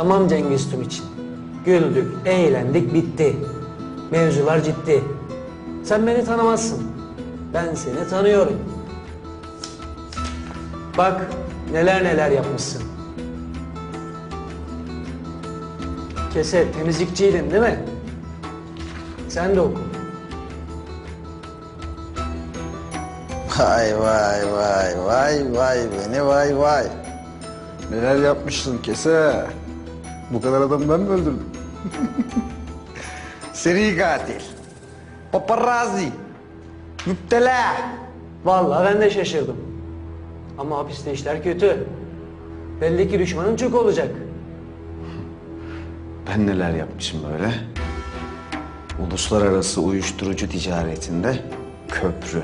Tamam Cengiz Tüm için. Güldük, eğlendik, bitti. Mevzular ciddi. Sen beni tanımazsın. Ben seni tanıyorum. Bak neler neler yapmışsın. Kese temizlikçiydin değil mi? Sen de oku. Vay vay vay vay vay beni vay vay. Neler yapmışsın kese. Bu kadar adam ben mi öldürdüm? Seri katil. Paparazzi. Müptela. Vallahi ben de şaşırdım. Ama hapiste işler kötü. Belli ki düşmanın çok olacak. Ben neler yapmışım böyle? Uluslararası uyuşturucu ticaretinde köprü.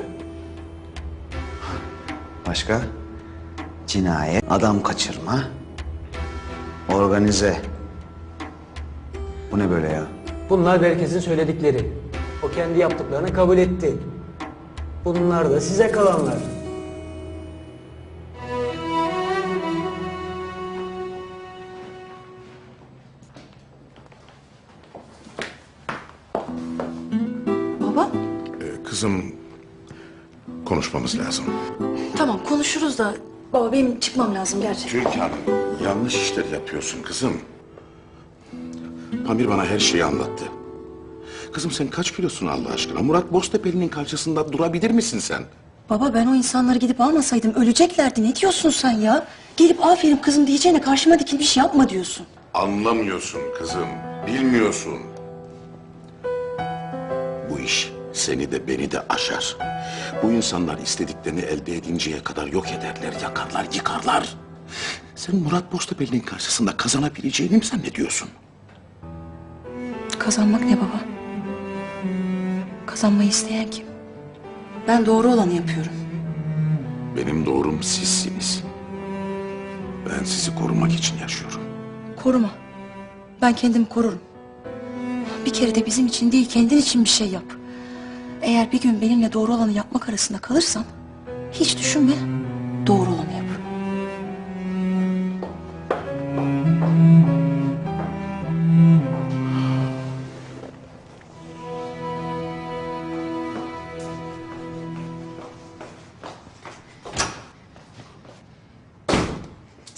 Başka? Cinayet, adam kaçırma, organize. Bu ne böyle ya? Bunlar Berkes'in söyledikleri. O kendi yaptıklarını kabul etti. Bunlar da size kalanlar. Baba, Ee, Kızım konuşmamız lazım. tamam konuşuruz da baba benim çıkmam lazım gerçekten. Türkan yanlış işler yapıyorsun kızım. Pamir bana her şeyi anlattı. Kızım sen kaç kilosun Allah aşkına? Murat Boztepe'nin karşısında durabilir misin sen? Baba ben o insanları gidip almasaydım öleceklerdi. Ne diyorsun sen ya? Gelip aferin kızım diyeceğine karşıma dikilmiş yapma diyorsun. Anlamıyorsun kızım, bilmiyorsun. Bu iş seni de beni de aşar. Bu insanlar istediklerini elde edinceye kadar yok ederler, yakarlar, yıkarlar. Sen Murat Boztepe'nin karşısında kazanabileceğini mi zannediyorsun? Kazanmak ne baba? Kazanmayı isteyen kim? Ben doğru olanı yapıyorum. Benim doğrum sizsiniz. Ben sizi korumak için yaşıyorum. Koruma. Ben kendimi korurum. Bir kere de bizim için değil kendin için bir şey yap. Eğer bir gün benimle doğru olanı yapmak arasında kalırsan hiç düşünme doğru olanı yap.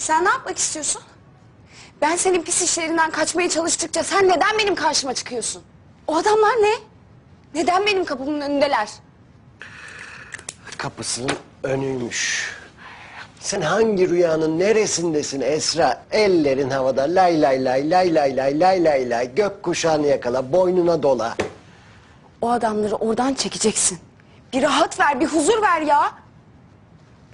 Sen ne yapmak istiyorsun? Ben senin pis işlerinden kaçmaya çalıştıkça sen neden benim karşıma çıkıyorsun? O adamlar ne? Neden benim kapımın önündeler? kapısının önüymüş. Sen hangi rüyanın neresindesin Esra? Ellerin havada lay lay lay lay lay lay lay lay lay gök kuşağını yakala boynuna dola. O adamları oradan çekeceksin. Bir rahat ver, bir huzur ver ya.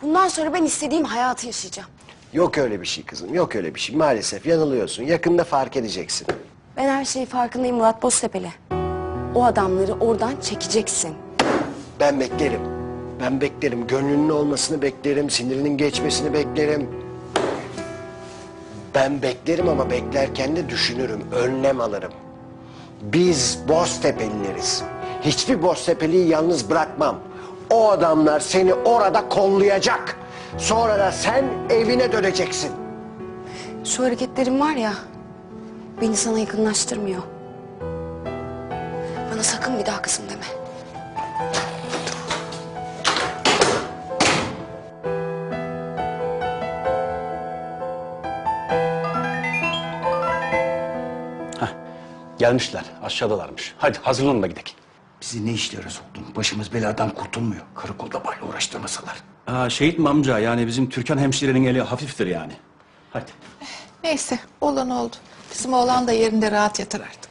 Bundan sonra ben istediğim hayatı yaşayacağım. Yok öyle bir şey kızım yok öyle bir şey maalesef yanılıyorsun yakında fark edeceksin. Ben her şeyi farkındayım Murat Boztepe'li. O adamları oradan çekeceksin. Ben beklerim. Ben beklerim. Gönlünün olmasını beklerim. Sinirinin geçmesini beklerim. Ben beklerim ama beklerken de düşünürüm. Önlem alırım. Biz Boztepe'lileriz. Hiçbir Boztepe'liyi yalnız bırakmam. O adamlar seni orada kollayacak. Sonra da sen evine döneceksin. Şu hareketlerim var ya, beni sana yakınlaştırmıyor. Bana sakın bir daha kızım deme. Gelmişler, aşağıdalarmış. Hadi hazırlanın da gidelim. Bizi ne işlere soktun? Başımız beladan kurtulmuyor. Karakolda bayla uğraştırmasalar. Aa, Şehit mi amca yani bizim Türkan hemşirenin eli hafiftir yani. Hadi. Neyse olan oldu. Bizim oğlan da yerinde rahat yatar artık.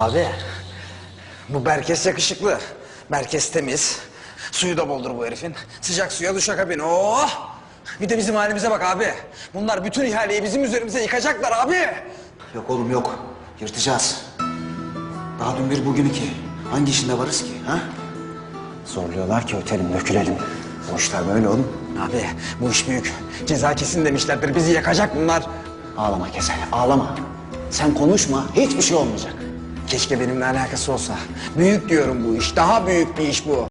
Abi, bu Berkes yakışıklı. Berkes temiz. Suyu da boldur bu herifin. Sıcak suya duşa kabin. Oh! Bir de bizim halimize bak abi. Bunlar bütün ihaleyi bizim üzerimize yıkacaklar abi. Yok oğlum yok. Yırtacağız. Daha dün bir bugün iki. Hangi işinde varız ki ha? Zorluyorlar ki ötelim, dökülelim. Bu işler böyle oğlum. Abi bu iş büyük. Ceza kesin demişlerdir. Bizi yakacak bunlar. Ağlama Kese, ağlama. Sen konuşma, hiçbir şey olmayacak. Keşke benimle alakası olsa. Büyük diyorum bu iş. Daha büyük bir iş bu.